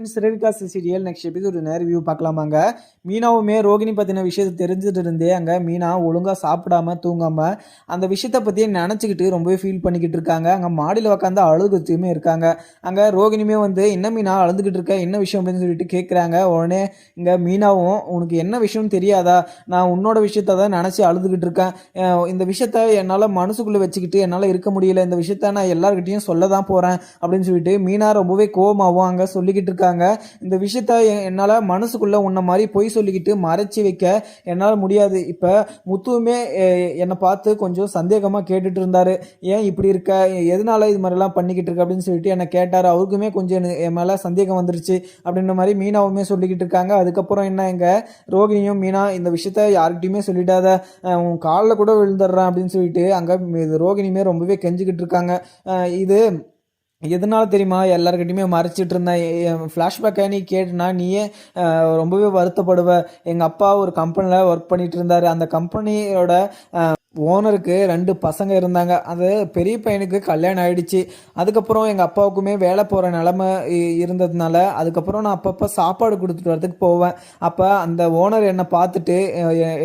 சிறவிகா serial next episode நேர் வியூ பார்க்கலாமாங்க மீனாவுமே ரோகிணி பற்றின விஷயத்தை தெரிஞ்சுட்டு இருந்தே அங்கே மீனா ஒழுங்காக சாப்பிடாம தூங்காமல் அந்த விஷயத்தை பற்றியே நினச்சிக்கிட்டு ரொம்பவே ஃபீல் பண்ணிக்கிட்டு இருக்காங்க. அங்கே மாடியில் உட்காந்து அழுதுகிட்டுமே இருக்காங்க. அங்கே ரோகிணியுமே வந்து என்ன மீனா அழுதுகிட்டு இருக்க? என்ன விஷயம்? அப்படின்னு சொல்லிட்டு கேட்குறாங்க உடனே இங்கே மீனாவும் உனக்கு என்ன விஷயம்னு தெரியாதா? நான் உன்னோட விஷயத்த தான் நினச்சி அழுதுகிட்டு இருக்கேன். இந்த விஷயத்த என்னால் மனசுக்குள்ளே வச்சுக்கிட்டு என்னால் இருக்க முடியல. இந்த விஷயத்த நான் எல்லார்கிட்டையும் சொல்ல தான் போகிறேன் அப்படின்னு சொல்லிட்டு மீனா ரொம்பவே கோவமாகவும் அங்கே சொல்லிக்கிட்டு இருக்காங்க. இந்த விஷயத்த என்னால் மனசுக்குள்ளே உன்ன மாதிரி பொய் சொல்லிக்கிட்டு மறைச்சி வைக்க என்னால் முடியாது. இப்போ முத்துவுமே என்னை பார்த்து கொஞ்சம் சந்தேகமாக கேட்டுட்டு இருந்தாரு. ஏன் இப்படி இருக்க? எதனால இது மாதிரிலாம் பண்ணிக்கிட்டு இருக்க? அப்படின்னு சொல்லிட்டு என்னை கேட்டார். அவருக்குமே கொஞ்சம் என் மேலே சந்தேகம் வந்துருச்சு. அப்படின்ற மாதிரி மீனாவுமே சொல்லிக்கிட்டு இருக்காங்க. அதுக்கப்புறம் என்ன எங்க ரோகிணியும் மீனா இந்த விஷயத்த யார்கிட்டையுமே சொல்லிட்டாத உன் காலில் கூட விழுந்துடுறேன் அப்படின்னு சொல்லிட்டு அங்கே ரோகிணியுமே ரொம்பவே கெஞ்சிக்கிட்டு இருக்காங்க. இது எதனால தெரியுமா? எல்லாருக்கிட்டையுமே மறைச்சிட்டு இருந்தேன் என் ஃப்ளாஷ்பேக்கை நீ கேட்டுனா நீயே ரொம்பவே வருத்தப்படுவ. எங்கள் அப்பா ஒரு கம்பெனியில் ஒர்க் பண்ணிட்டு இருந்தார் அந்த கம்பெனியோட ஓனருக்கு ரெண்டு பசங்க இருந்தாங்க. அது பெரிய பையனுக்கு கல்யாணம் ஆகிடுச்சு அதுக்கப்புறம் எங்கள் அப்பாவுக்குமே வேலை போகிற நிலமை இருந்ததுனால அதுக்கப்புறம் நான் அப்பப்போ சாப்பாடு கொடுத்துட்டு வரதுக்கு போவேன். அப்போ அந்த ஓனர் என்னை பார்த்துட்டு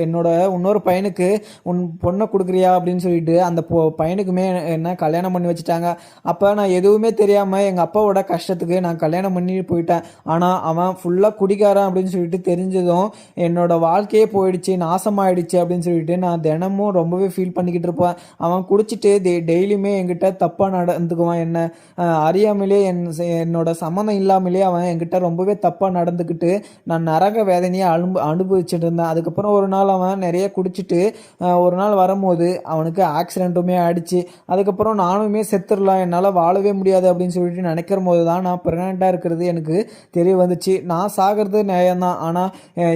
என்னோட இன்னொரு பையனுக்கு உன் பொண்ணை கொடுக்குறியா? அப்படின்னு சொல்லிட்டு அந்த பொ பையனுக்குமே என்ன கல்யாணம் பண்ணி வச்சுட்டாங்க. அப்போ நான் எதுவுமே தெரியாமல் எங்கள் அப்பாவோட கஷ்டத்துக்கு நான் கல்யாணம் பண்ணி போயிட்டேன். ஆனால் அவன் ஃபுல்லாக குடிக்காரன் அப்படின்னு சொல்லிட்டு தெரிஞ்சதும் என்னோடய வாழ்க்கையே போயிடுச்சு நாசமாயிடுச்சு அப்படின்னு சொல்லிட்டு நான் தினமும் ரொம்ப ரொம்பவே ஃபீல் பண்ணிக்கிட்டு இருப்பேன் அவன் குடிச்சிட்டு டெ டெய்லியுமே என்கிட்ட தப்பாக நடந்துக்குவான் என்ன. அறியாமலே என் என்னோட சம்மந்தம் இல்லாமலே அவன் என்கிட்ட ரொம்பவே தப்பாக நடந்துக்கிட்டு நான் நரக வேதனையை அனுப அனுபவிச்சுட்டு இருந்தேன். அதுக்கப்புறம் ஒரு நாள் அவன் நிறைய குடிச்சிட்டு ஒரு நாள் வரும்போது அவனுக்கு ஆக்சிடென்ட்டுமே ஆயிடுச்சு. அதுக்கப்புறம் நானுமே செத்துடலாம் என்னால் வாழவே முடியாது அப்படின்னு சொல்லிட்டு நினைக்கிற போது தான் நான் ப்ரெக்னெண்ட்டாக இருக்கிறது எனக்கு தெரிய வந்துச்சு. நான் சாகிறது நியாயம்தான். ஆனால்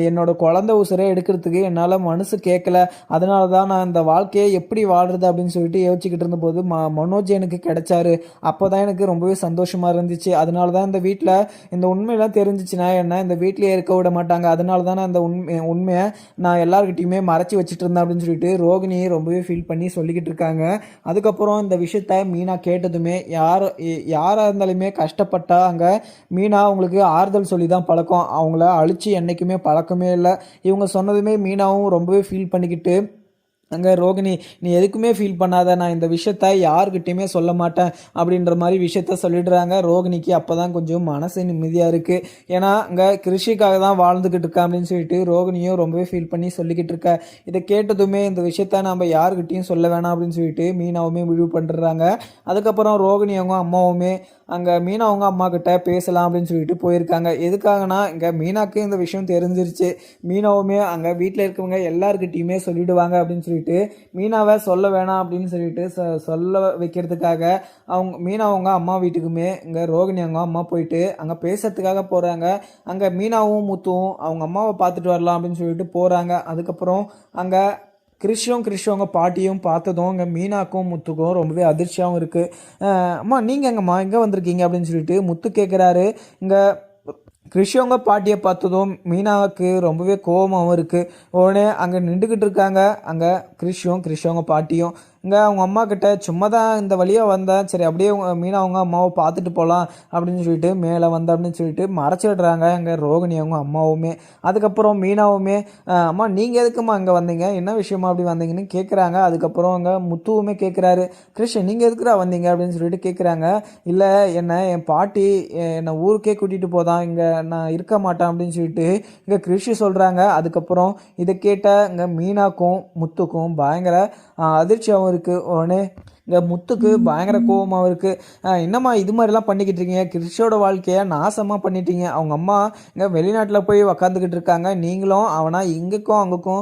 என்னோட குழந்தை உசுரை எடுக்கிறதுக்கு என்னால் மனசு கேட்கல அதனால தான் நான் இந்த வாழ்க்கையை எப்படி வாழ்றது அப்படின்னு சொல்லிட்டு யோசிச்சுக்கிட்டு இருந்தபோது ம மனோஜ் எனக்கு கிடைச்சாரு. அப்போ தான் எனக்கு ரொம்பவே சந்தோஷமாக இருந்துச்சு. அதனால தான் இந்த வீட்டில் இந்த உண்மையெல்லாம் தெரிஞ்சிச்சுன்னா என்ன இந்த வீட்டிலே இருக்க விட மாட்டாங்க. அதனால தான் நான் இந்த உண்மை உண்மையை நான் எல்லாருக்கிட்டையுமே மறைச்சி வச்சுட்டு இருந்தேன் அப்படின்னு சொல்லிட்டு ரோகிணியை ரொம்பவே ஃபீல் பண்ணி சொல்லிக்கிட்டு இருக்காங்க. அதுக்கப்புறம் இந்த விஷயத்த மீனா கேட்டதுமே யார் யாராக இருந்தாலுமே கஷ்டப்பட்டா அங்கே மீனா அவங்களுக்கு ஆறுதல் சொல்லி தான் பழக்கம். அவங்கள அழிச்சு என்றைக்குமே பழக்கமே இல்லை. இவங்க சொன்னதுமே மீனாவும் ரொம்பவே ஃபீல் பண்ணிக்கிட்டு அங்கே ரோகிணி நீ எதுக்குமே ஃபீல் பண்ணாத நான் இந்த விஷயத்த யாருக்கிட்டையுமே சொல்ல மாட்டேன் அப்படின்ற மாதிரி விஷயத்த சொல்லிடுறாங்க. ரோகிணிக்கு அப்போ தான் கொஞ்சம் மனசு நிம்மதியாக இருக்குது ஏன்னா அங்கே கிருஷிக்காக தான் வாழ்ந்துக்கிட்டு இருக்கேன் அப்படின்னு சொல்லிட்டு ரோகிணியும் ரொம்பவே ஃபீல் பண்ணி சொல்லிக்கிட்டு இருக்க. இதை கேட்டதுமே இந்த விஷயத்த நம்ம யாருக்கிட்டையும் சொல்ல வேணாம் அப்படின்னு சொல்லிட்டு மீனாவுமே முடிவு பண்ணுறாங்க அதுக்கப்புறம் ரோகிணி அவங்க அம்மாவுமே அங்கே மீனா அவங்க அம்மா கிட்ட பேசலாம் அப்படின்னு சொல்லிட்டு போயிருக்காங்க. எதுக்காகனா இங்கே மீனாக்கு இந்த விஷயம் தெரிஞ்சிருச்சு. மீனாவுமே அங்கே வீட்டில் இருக்கவங்க எல்லாருக்கிட்டையுமே சொல்லிடுவாங்க அப்படின்னு சொல்லிட்டு மீனாவை சொல்ல வேணாம் அப்படின்னு சொல்லிட்டு சொ- சொல்ல வைக்கிறதுக்காக அவங்க மீனா அவங்க அம்மா வீட்டுக்குமே இங்கே ரோகிணி அவங்க அம்மா போயிட்டு அங்கே பேசுறதுக்காக போகிறாங்க அங்கே மீனாவும் முத்துவும் அவங்க அம்மாவை பார்த்துட்டு வரலாம் அப்படின்னு சொல்லிட்டு போகிறாங்க அதுக்கப்புறம் அங்கே கிறிஷும் கிறிஷுவங்க பாட்டியும் பார்த்ததும் இங்கே மீனாக்கும் முத்துக்கும் ரொம்பவே அதிர்ச்சியாகவும் இருக்குது அம்மா நீங்கள் எங்கம்மா? எங்கே வந்திருக்கீங்க? அப்படின்னு சொல்லிட்டு முத்து கேட்குறாரு இங்கே கிறிஷவங்க பாட்டியை பார்த்ததும் மீனாவுக்கு ரொம்பவே கோபமாகவும் இருக்குது உடனே அங்கே நின்றுக்கிட்டு இருக்காங்க. அங்கே கிறிஷும் கிறிஷவங்க பாட்டியும். இங்கே அவங்க அம்மா கிட்ட சும்மா தான் இந்த வழியாக வந்தேன். சரி அப்படியே மீனா அவங்க அம்மாவை பார்த்துட்டு போகலாம் அப்படின்னு சொல்லிட்டு மேலே வந்த அப்படின்னு சொல்லிட்டு மறைச்சிடுறாங்க அங்கே ரோகிணி அவங்க அம்மாவுமே. அதுக்கப்புறம் மீனாவுமே அம்மா நீங்கள் எதுக்கும்மா இங்கே வந்தீங்க? என்ன விஷயமா அப்படி வந்தீங்கன்னு கேட்குறாங்க அதுக்கப்புறம் அங்கே முத்துவுமே கேட்குறாரு கிருஷ்ணன் நீங்கள் எதுக்குடா வந்தீங்க? அப்படின்னு சொல்லிட்டு கேட்குறாங்க இல்லை என்ன என் பாட்டி என்னை ஊருக்கே கூட்டிகிட்டு போதான் இங்கே நான் இருக்க மாட்டேன். அப்படின்னு சொல்லிட்டு இங்கே கிருஷி சொல்கிறாங்க அதுக்கப்புறம் இதை கேட்ட இங்கே மீனாக்கும் முத்துக்கும் பயங்கர அதிர்ச்சியாகவும் இருக்குது உடனே இங்கே முத்துக்கு பயங்கர கோவமாகவும் இருக்குது என்னம்மா இது மாதிரிலாம் பண்ணிக்கிட்டு இருக்கீங்க? கிருஷியோட வாழ்க்கையை நாசமாக பண்ணிட்டீங்க. அவங்க அம்மா இங்கே வெளிநாட்டில் போய் உக்காந்துக்கிட்டு இருக்காங்க. நீங்களும் அவனா இங்கேக்கும் அங்கேக்கும்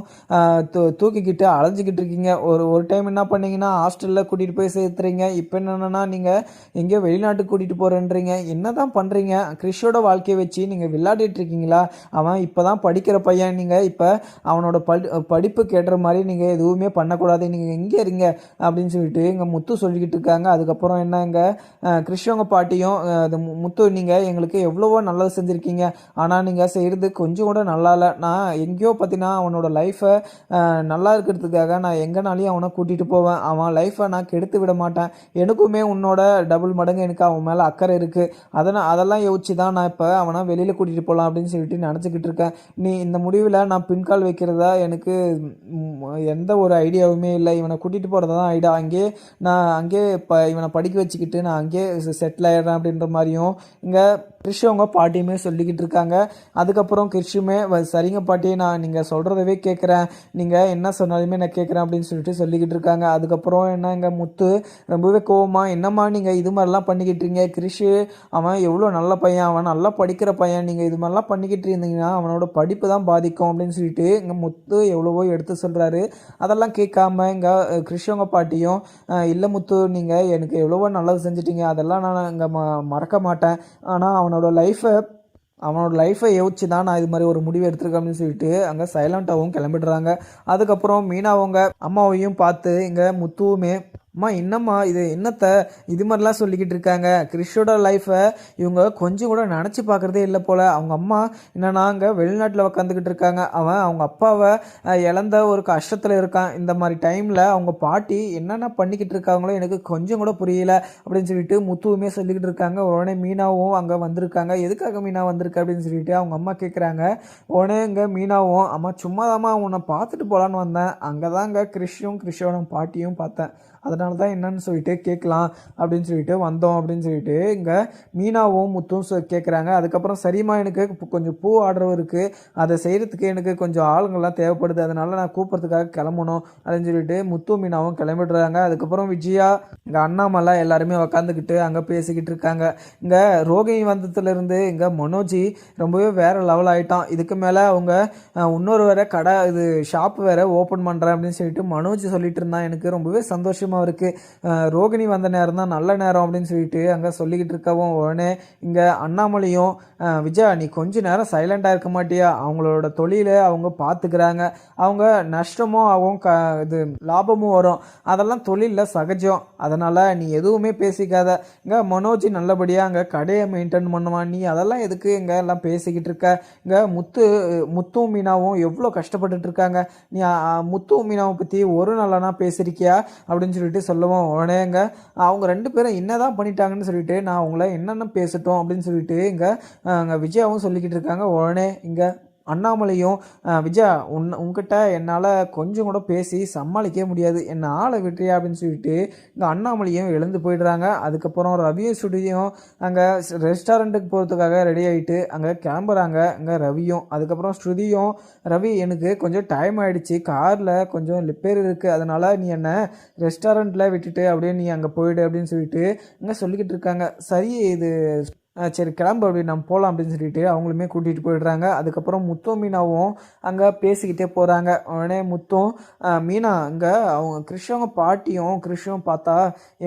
தூக்கிக்கிட்டு அலைஞ்சிக்கிட்டு இருக்கீங்க. ஒரு ஒரு டைம் என்ன பண்ணீங்கன்னா ஹாஸ்டலில் கூட்டிகிட்டு போய் சேர்த்துறீங்க. இப்போ என்னென்னா நீங்கள் எங்கேயோ வெளிநாட்டுக்கு கூட்டிகிட்டு போகிறேன்றீங்க என்ன தான் பண்ணுறீங்க கிறிஷோட வாழ்க்கையை வச்சு நீங்கள் விளையாடிட்டு இருக்கீங்களா? அவன் இப்போ தான் படிக்கிற பையன். நீங்கள் இப்போ அவனோட படி படிப்பு கேட்டுற மாதிரி நீங்கள் எதுவுமே பண்ணக்கூடாது. நீங்கள் எங்கே இருங்க அப்படின்னு சொல்லிட்டு இங்கே முத்து சொல்லிக்கிட்டு இருக்காங்க. அதுக்கப்புறம் என்னங்க? இங்கே கிறிஸ்டவங்க பாட்டியும் அது முத்து நீங்கள் எங்களுக்கு எவ்வளவோ நல்லது செஞ்சுருக்கீங்க. ஆனால் நீங்கள் செய்கிறது கொஞ்சம் கூட நல்லா இல்லை. நான் எங்கேயோ பார்த்தீங்கன்னா அவனோட லைஃப்பை நல்லா இருக்கிறதுக்காக நான் எங்கேனாலையும் அவனை கூட்டிகிட்டு போவேன். அவன் லைஃப்பை நான் கெடுத்து விட மாட்டேன். எனக்குமே உன்னோட டபுள் மடங்கு எனக்கு அவன் மேலே அக்கறை இருக்குது அதனால் அதெல்லாம் யோசிச்சு தான் நான் இப்போ அவனை வெளியில் கூட்டிகிட்டு போகலாம் அப்படின்னு சொல்லிட்டு நினச்சிக்கிட்டு இருக்கேன். நீ இந்த முடிவில் நான் பின்கால் வைக்கிறதா எனக்கு எந்த ஒரு ஐடியாவுமே இல்லை. இவனை கூட்டிகிட்டு போகிறதா தான் ஐடியா அங்கேயே நான் அங்கேயே ப இவனை படிக்க வச்சுக்கிட்டு நான் அங்கேயே செட்டில் ஆகிடுறேன் அப்படின்ற மாதிரியும் இங்கே கிறிஷ் அவங்க பாட்டியுமே சொல்லிக்கிட்டு இருக்காங்க. அதுக்கப்புறம் கிறிஷுமே "வ- சரிங்க பாட்டி நான் நீங்கள் சொல்கிறதவே கேட்குறேன் நீங்கள் என்ன சொன்னாலுமே நான் கேட்குறேன் அப்படின்னு சொல்லிட்டு சொல்லிக்கிட்டு இருக்காங்க. அதுக்கப்புறம் என்ன இங்கே முத்து? ரொம்பவே கோவமா என்னம்மா நீங்கள் இது மாதிரிலாம் பண்ணிக்கிட்டு இருக்கீங்க? கிறிஷு அவன் எவ்வளோ நல்ல பையன். அவன் நல்லா படிக்கிற பையன். நீங்கள் இது மாதிரிலாம் பண்ணிக்கிட்டு இருந்தீங்கன்னா அவனோட படிப்பு தான் பாதிக்கும் அப்படின்னு சொல்லிட்டு இங்கே முத்து எவ்வளவோ எடுத்து சொல்கிறாரு அதெல்லாம் கேட்காம இங்கே கிறிஷவங்க பாட்டியும் இல்லை முத்து நீங்கள் எனக்கு எவ்வளவோ நல்லது செஞ்சிட்டீங்க. அதெல்லாம் நான் இங்கே ம மறக்க மாட்டேன். ஆனால் அவனை அவனோட லைஃப்பை அவனோட லைஃப்பை யோசிச்சு தான் நான் இது மாதிரி ஒரு முடிவு எடுத்திருக்கேன் அப்படின்னு சொல்லிட்டு அங்கே சைலண்ட்டாகவும் கிளம்பிடுறாங்க. அதுக்கப்புறம் மீனாவங்க அம்மாவையும் பார்த்து இங்கே முத்துவுமே அம்மா என்னம்மா இது? என்னத்தை? இது மாதிரிலாம் சொல்லிக்கிட்டு இருக்காங்க. கிறிஷோட லைஃப்பை இவங்க கொஞ்சம் கூட நினச்சி பார்க்குறதே இல்லை போல். அவங்க அம்மா என்னன்னா அங்கே வெளிநாட்டில் உக்காந்துக்கிட்டு இருக்காங்க. அவன் அவங்க அப்பாவை இழந்த ஒரு கஷ்டத்தில் இருக்கான். இந்த மாதிரி டைமில் அவங்க பாட்டி என்னென்ன பண்ணிக்கிட்டு இருக்காங்களோ எனக்கு கொஞ்சம் கூட புரியல அப்படின்னு சொல்லிட்டு முத்துவுமே சொல்லிக்கிட்டு இருக்காங்க. உடனே மீனாவும் அங்கே வந்திருக்காங்க. எதுக்காக மீனா வந்திருக்க அப்படின்னு சொல்லிட்டு அவங்க அம்மா கேட்குறாங்க உடனே இங்கே மீனாவும் அம்மா சும்மாதாம்மா உன்னை பார்த்துட்டு போகலான்னு வந்தேன். அங்கே தாங்க கிறிஷும் கிறிஷோட பாட்டியும் பார்த்தேன். அதனால தான் என்னன்னு சொல்லிட்டு கேட்கலாம் அப்படின்னு சொல்லிட்டு வந்தோம் அப்படின்னு சொல்லிட்டு இங்கே மீனாவும் முத்தும் கேட்குறாங்க அதுக்கப்புறம் சரிம்மா எனக்கு கொஞ்சம் பூ ஆர்டர் இருக்குது அதை செய்கிறதுக்கு எனக்கு கொஞ்சம் ஆளுங்கள்லாம் தேவைப்படுது. அதனால் நான் கூப்பிட்றதுக்காக கிளம்பணும் அப்படின்னு சொல்லிட்டு முத்து மீனாவும் கிளம்பிடுறாங்க. அதுக்கப்புறம் விஜயா இங்கே அண்ணாமலை எல்லாருமே உக்காந்துக்கிட்டு அங்கே பேசிக்கிட்டு இருக்காங்க. இங்கே ரோகிணி வந்ததுலேருந்து இங்கே மனோஜி ரொம்பவே வேறு லெவல் ஆகிட்டான் இதுக்கு மேலே அவங்க இன்னொரு வேறு கடை இது ஷாப் வேறு ஓப்பன் பண்ணுறேன் அப்படின்னு சொல்லிட்டு மனோஜ் சொல்லிட்டு இருந்தான். எனக்கு ரொம்பவே சந்தோஷமாக இருக்குது ரோகிணி வந்த நேரம் தான் நல்ல நேரம் அப்படின்னு சொல்லிட்டு அங்கே சொல்லிக்கிட்டு இருக்கவும் உடனே இங்கே அண்ணாமலையும் விஜயா நீ கொஞ்ச நேரம் சைலண்டாக இருக்க மாட்டியா? அவங்களோட தொழிலை அவங்க பார்த்துக்கிறாங்க அவங்க நஷ்டமும் ஆகும் க இது லாபமும் வரும். அதெல்லாம் தொழிலில் சகஜம். அதனால் நீ எதுவுமே பேசிக்காத. இங்கே மனோஜ் நல்லபடியாக அங்கே கடையை மெயின்டைன் பண்ணுவான். நீ அதெல்லாம் எதுக்கு இங்கே எல்லாம் பேசிக்கிட்டு இருக்க? இங்கே முத்து முத்தும் மீனாவும் எவ்வளோ கஷ்டப்பட்டுட்டு இருக்காங்க. நீ முத்து மீனாவை பற்றி ஒரு நாளானா பேசியிருக்கியா அப்படின்னு சொல்லிட்டு சொல்லவும். உடனேங்க அவங்க ரெண்டு பேரும் என்னதான் பண்ணிட்டாங்கன்னு சொல்லிட்டு நான் அவங்கள என்னென்ன பேசட்டும் அப்படின்னு சொல்லிட்டு இங்கே அங்கே விஜயாவும் சொல்லிக்கிட்டு இருக்காங்க. உடனே இங்கே அண்ணாமலையும் விஜயா உன் உங்ககிட்ட என்னால் கொஞ்சம் கூட பேசி சமாளிக்க முடியாது. என்னை ஆளை விட்டுறியா? அப்படின்னு சொல்லிட்டு இங்கே அண்ணாமலையும் எழுந்து போயிடுறாங்க. அதுக்கப்புறம் ரவியும் சுடியும் அங்கே ரெஸ்டாரண்ட்டுக்கு போகிறதுக்காக ரெடி ஆகிட்டு அங்கே கிளம்புறாங்க. அங்கே ரவியும் அதுக்கப்புறம் ஸ்ருதியும் ரவி எனக்கு கொஞ்சம் டைம் ஆகிடுச்சு காரில் கொஞ்சம் லிப்பேர் இருக்குது அதனால் நீ என்னை ரெஸ்டாரண்ட்டில் விட்டுட்டு அப்படியே நீ அங்கே போயிடு அப்படின்னு சொல்லிட்டு இங்கே சொல்லிக்கிட்டு இருக்காங்க. சரி இது சரி கிளம்பு அப்படி நம்ம போகலாம் அப்படின்னு சொல்லிட்டு அவங்களுமே கூட்டிகிட்டு போயிடுறாங்க. அதுக்கப்புறம் முத்தும் மீனாவும் அங்கே பேசிக்கிட்டே போகிறாங்க உடனே முத்தும் மீனா அங்கே அவங்க கிருஷ்ணவங்க பாட்டியும் கிருஷ்ணவும் பார்த்தா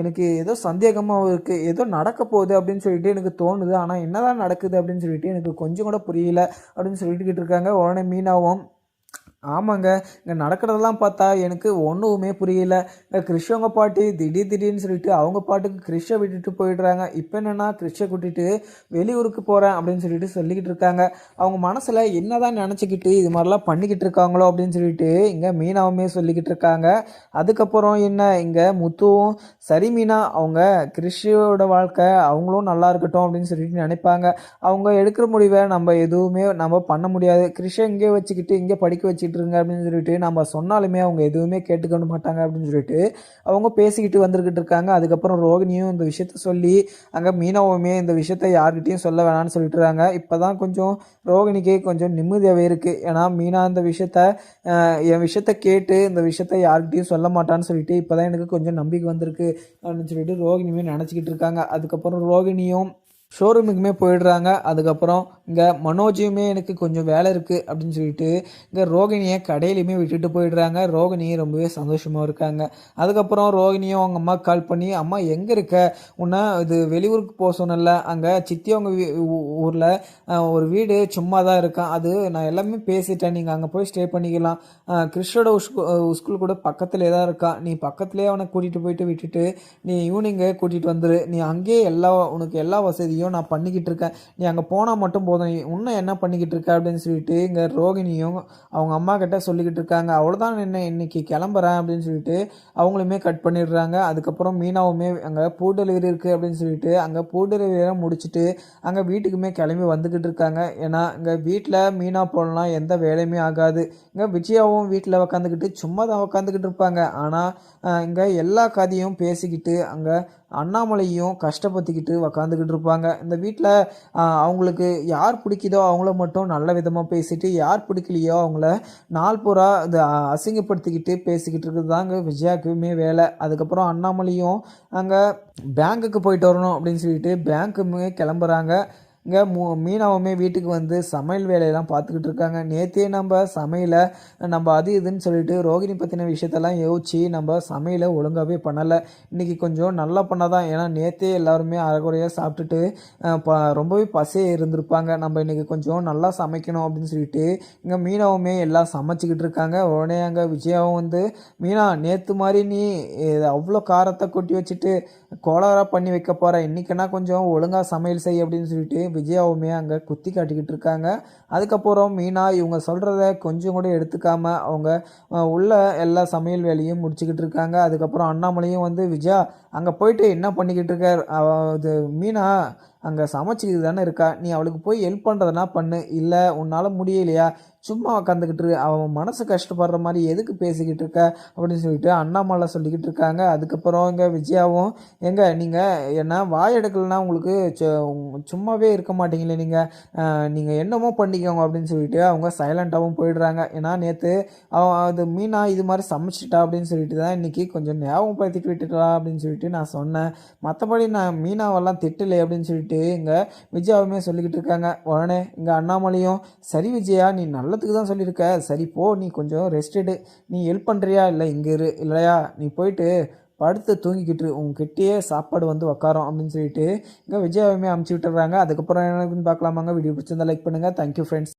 எனக்கு ஏதோ சந்தேகமாக இருக்குது ஏதோ நடக்க போகுது அப்படின்னு சொல்லிட்டு எனக்கு தோணுது. ஆனால் என்னதான் நடக்குது அப்படின்னு சொல்லிட்டு எனக்கு கொஞ்சம் கூட புரியல. அப்படின்னு சொல்லிட்டுக்கிட்டு இருக்காங்க. உடனே மீனாவும் ஆமாங்க. இங்கே நடக்கிறதெல்லாம் பார்த்தா எனக்கு ஒன்றுமே புரியல. இந்த கிறிஷவங்க பாட்டி திடீர் திடீர்னு சொல்லிட்டு அவங்க பாட்டுக்கு கிறிஷை விட்டுட்டு போயிடுறாங்க. இப்போ என்னென்னா கிறிஷை கூட்டிட்டு வெளியூருக்கு போகிறேன் அப்படின்னு சொல்லிட்டு சொல்லிக்கிட்டு இருக்காங்க. அவங்க மனசில் என்னதான் நினச்சிக்கிட்டு இது மாதிரிலாம் பண்ணிக்கிட்டு இருக்காங்களோ அப்படின்னு சொல்லிட்டு இங்கே மீனாவுமே சொல்லிக்கிட்டு இருக்காங்க. அதுக்கப்புறம் என்ன? இங்கே முத்துவும் சரி மீனா அவங்க கிறிஷியோட வாழ்க்கை அவங்களும் நல்லா இருக்கட்டும் அப்படின்னு சொல்லிட்டு நினைப்பாங்க. அவங்க எடுக்கிற முடிவை நம்ம எதுவுமே நம்ம பண்ண முடியாது. கிறிஷை இங்கே வச்சுக்கிட்டு இங்கே படிக்க வச்சுக்கிட்டு இருங்க அப்படின்னு சொல்லிட்டு நம்ம சொன்னாலுமே அவங்க எதுவுமே கேட்டுக்க மாட்டாங்க அப்படின்னு சொல்லிட்டு அவங்க பேசிக்கிட்டு வந்துருக்கிட்டு இருக்காங்க. அதுக்கப்புறம் ரோகிணியும் இந்த விஷயத்த சொல்லி அங்கே மீனவுமே இந்த விஷயத்த யார்கிட்டையும் சொல்ல வேணாம்னு சொல்லிட்டுறாங்க இப்போ தான் கொஞ்சம் ரோகிணிக்கே கொஞ்சம் நிம்மதியாகவே இருக்குது ஏன்னா மீனா இந்த விஷயத்த என் விஷயத்த கேட்டு இந்த விஷயத்த யார்கிட்டையும் சொல்ல மாட்டான்னு சொல்லிட்டு இப்போ தான் எனக்கு கொஞ்சம் நம்பிக்கை வந்திருக்கு அப்படின்னு சொல்லிட்டு ரோகிணியுமே நினச்சிக்கிட்டு இருக்காங்க. அதுக்கப்புறம் ரோகிணியும் ஷோரூமுக்குமே போயிடுறாங்க. அதுக்கப்புறம் இங்கே மனோஜியுமே எனக்கு கொஞ்சம் வேலை இருக்குது அப்படின்னு சொல்லிட்டு இங்கே ரோகிணியை கடையிலையுமே விட்டுட்டு போயிடுறாங்க. ரோகிணியும் ரொம்பவே சந்தோஷமாக இருக்காங்க. அதுக்கப்புறம் ரோகிணியும் அவங்க அம்மா கால் பண்ணி அம்மா எங்கே இருக்க? உன்னை இது வெளியூருக்கு போக சொன்னல அங்கே சித்தி அவங்க ஊரில் ஒரு வீடு சும்மா தான் இருக்கான் அது நான் எல்லாமே பேசிட்டேன். நீங்கள் அங்கே போய் ஸ்டே பண்ணிக்கலாம். அஹ், கிறிஷோட ஸ்கூல் கூட பக்கத்துலேயே தான் இருக்கான் நீ பக்கத்துலேயே அவனை கூட்டிகிட்டு போயிட்டு விட்டுட்டு நீ ஈவினிங்கு கூட்டிகிட்டு வந்துடு நீ அங்கேயே எல்லா உனக்கு எல்லா வசதியும் நான் பண்ணிக்கிட்டு இருக்கேன். நீ அங்கே போனால் மட்டும் போதும். இன்னும் என்ன பண்ணிக்கிட்டு இருக்க அப்படின்னு சொல்லிட்டு இங்கே ரோகிணியும் அவங்க அம்மா கிட்ட சொல்லிக்கிட்டு இருக்காங்க. அவ்வளோதான் என்ன இன்னைக்கு கிளம்புறேன் அப்படின்னு சொல்லிட்டு அவங்களுமே கட் பண்ணிடுறாங்க. அதுக்கப்புறம் மீனாவுமே அங்கே பூ டெலிவரி இருக்குது அப்படின்னு சொல்லிட்டு அங்கே பூ டெலிவரியெல்லாம் முடிச்சுட்டு அங்கே வீட்டுக்குமே கிளம்பி வந்துக்கிட்டு இருக்காங்க. ஏன்னா இங்கே வீட்டில் மீனா போடலாம் எந்த வேலையுமே ஆகாது. இங்கே விஜயாவும் வீட்டில் உக்காந்துக்கிட்டு சும்மா தான் உக்காந்துக்கிட்டு இருப்பாங்க ஆனால் இங்கே எல்லா கதையும் பேசிக்கிட்டு அங்கே அண்ணாமலையும் கஷ்டப்படுத்திக்கிட்டு உக்காந்துக்கிட்டு இருப்பாங்க. இந்த வீட்டில் அவங்களுக்கு யார் பிடிக்குதோ அவங்கள மட்டும் நல்ல விதமாக பேசிட்டு யார் பிடிக்கலையோ அவங்கள நாள் பூரா இது அசிங்கப்படுத்திக்கிட்டு பேசிக்கிட்டு இருக்கிறது தாங்க விஜயாக்குமே வேலை. அதுக்கப்புறம் அண்ணாமலையும் அங்கே பேங்க்குக்கு போயிட்டு வரணும் அப்படின்னு சொல்லிட்டு பேங்க்குமே கிளம்புறாங்க. இங்கே மூ மீனவமே வீட்டுக்கு வந்து சமையல் வேலையெல்லாம் பார்த்துக்கிட்டு இருக்காங்க. நேற்றே நம்ம சமையலை நம்ம அது இதுன்னு சொல்லிட்டு ரோகிணி பற்றின விஷயத்தெல்லாம் யோசிச்சு நம்ம சமையலை ஒழுங்காகவே பண்ணலை. இன்றைக்கி கொஞ்சம் நல்லா பண்ணாதான். ஏன்னா நேற்றே எல்லாருமே அறகுறையாக சாப்பிட்டுட்டு ப ரொம்பவே பசியாக இருந்திருப்பாங்க. நம்ம இன்றைக்கி கொஞ்சம் நல்லா சமைக்கணும் அப்படின்னு சொல்லிட்டு இங்கே மீனவமே எல்லாம் சமைச்சிக்கிட்டு இருக்காங்க. உடனே அங்கே விஜயாவும் வந்து மீனா நேற்று மாதிரி நீ அவ்வளோ காரத்தை கொட்டி வச்சுட்டு கோளாராக பண்ணி வைக்க போகிற இன்றைக்கினா கொஞ்சம் ஒழுங்காக சமையல் செய் அப்படின்னு சொல்லிட்டு விஜயாவுமே அங்கே குத்தி காட்டிக்கிட்டு இருக்காங்க. அதுக்கப்புறம் மீனா இவங்க சொல்கிறத கொஞ்சம் கூட எடுத்துக்காமல் அவங்க உள்ள எல்லா சமையல் வேலையும் முடிச்சுக்கிட்டு இருக்காங்க. அதுக்கப்புறம் அண்ணாமலையும் வந்து விஜயா அங்கே போயிட்டு என்ன பண்ணிக்கிட்டு இருக்கார் இது மீனா அங்கே சமைச்சிக்கிட்டு தானே இருக்கா? நீ அவளுக்கு போய் ஹெல்ப் பண்ணுறதுனா பண்ணு. இல்லை உன்னால் முடியலையா? சும்மா உக்காந்துக்கிட்டு அவன் மனசு கஷ்டப்படுற மாதிரி எதுக்கு பேசிக்கிட்டு இருக்க அப்படின்னு சொல்லிட்டு அண்ணாமலை சொல்லிக்கிட்டு இருக்காங்க. அதுக்கப்புறம் இங்கே விஜயாவும் எங்க நீங்கள் என்ன வாய் எடுக்கலைன்னா உங்களுக்கு சும்மாவே இருக்க மாட்டீங்களே நீங்கள் நீங்கள் என்னமோ பண்ணிக்கோங்க அப்படின்னு சொல்லிட்டு அவங்க சைலண்ட்டாகவும் போயிடுறாங்க. ஏன்னா நேற்று அவன் அது மீனா இது மாதிரி சமைச்சிட்டா அப்படின்னு சொல்லிட்டு தான் இன்றைக்கி கொஞ்சம் ஞாபகப்படுத்திட்டு விட்டுட்டா அப்படின்னு சொல்லிட்டு நான் சொன்னேன். மற்றபடி நான் மீனாவெல்லாம் திட்டலை அப்படின்னு சொல்லிட்டு இங்கே விஜயாவுமே சொல்லிக்கிட்டு இருக்காங்க. உடனே இங்கே அண்ணாமலையும் சரி விஜயா நீ நல்லதுக்கு தான் சொல்லியிருக்க. சரி போ நீ கொஞ்சம் ரெஸ்ட் எடு. நீ ஹெல்ப் பண்ணுறியா இல்லை இங்கே இரு. இல்லையா? நீ போயிட்டு படுத்து தூங்கிக்கிட்டு உங்ககிட்டயே சாப்பாடு வந்து உக்காரோம் அப்படின்னு சொல்லிட்டு இங்கே விஜயாவுமே அமுச்சு விட்டுறாங்க. அதுக்கப்புறம் என்னன்னு பார்க்கலாமாங்க? வீடியோ பிடிச்சிருந்தா லைக் பண்ணுங்கள் தேங்க்யூ ஃப்ரெண்ட்ஸ்